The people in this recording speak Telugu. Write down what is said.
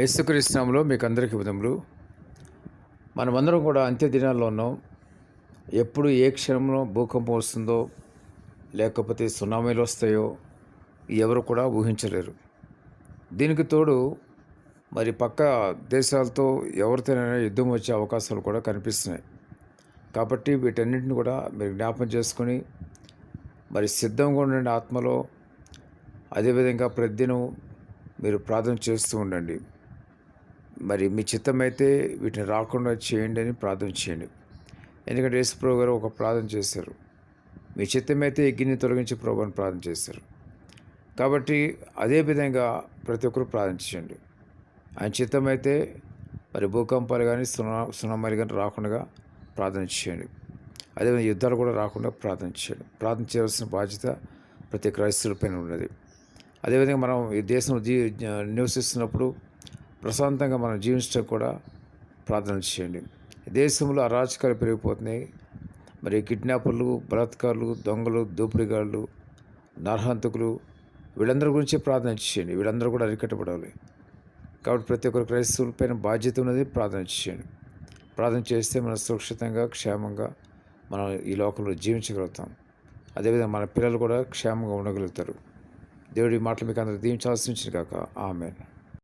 యేసుక్రీస్తునాములో మీకు అందరికీ ఉదములు మనమందరం కూడా అంత్య దినాల్లో ఉన్నాం. ఎప్పుడు ఏ క్షణంలో భూకంపం వస్తుందో లేకపోతే సునామీలు వస్తాయో ఎవరు కూడా ఊహించలేరు. దీనికి తోడు మరి పక్క దేశాలతో ఎవరితోనైనా యుద్ధం వచ్చే అవకాశాలు కూడా కనిపిస్తున్నాయి. కాబట్టి వీటన్నింటిని కూడా మీరు జ్ఞాపం చేసుకొని మరి సిద్ధంగా ఉండండి ఆత్మలో. అదేవిధంగా ప్రతిదినం మీరు ప్రార్థన చేస్తూ ఉండండి. మరి మీ చిత్తమైతే వీటిని రాకుండా చేయండి అని ప్రార్థన చేయండి. ఎందుకంటే యేసుప్రభు గారు ఒక ప్రార్థన చేశారు. మీ చిత్తమైతే ఎగ్గిని తొలగించి ప్రభు అని ప్రార్థన చేశారు. కాబట్టి అదే విధంగా ప్రతి ఒక్కరు ప్రార్థించండి ఆయన చిత్తమైతే మరి భూకంపాలు కానీ సునా సునామాలు కానీ రాకుండా ప్రార్థన చేయండి. అదేవిధంగా యుద్ధాలు కూడా రాకుండా ప్రార్థన చేయండి. ప్రార్థన చేయవలసిన బాధ్యత ప్రతి క్రైస్తవులపైన ఉన్నది. అదేవిధంగా మనం ఈ దేశం జీ నివసిస్తున్నప్పుడు ప్రశాంతంగా మనం జీవించడం కూడా ప్రార్థన చేయండి. దేశంలో అరాచకాలు పెరిగిపోతున్నాయి. మరి కిడ్నాపర్లు బలాత్కారులు దొంగలు దోపిడిగాళ్ళు నర్హంతకులు వీళ్ళందరి గురించి ప్రార్థన చేయండి. వీళ్ళందరూ కూడా అరికట్టబడాలి. కాబట్టి ప్రతి ఒక్కరు క్రైస్తవుల పైన బాధ్యత ఉన్నది ప్రార్థన చేయండి. ప్రార్థన చేస్తే మనం సురక్షితంగా క్షేమంగా మనం ఈ లోకంలో జీవించగలుగుతాం. అదేవిధంగా మన పిల్లలు కూడా క్షేమంగా ఉండగలుగుతారు. దేవుడి మాటలు మీకు అందరూ దీవించాల్సి కాక ఆమెను.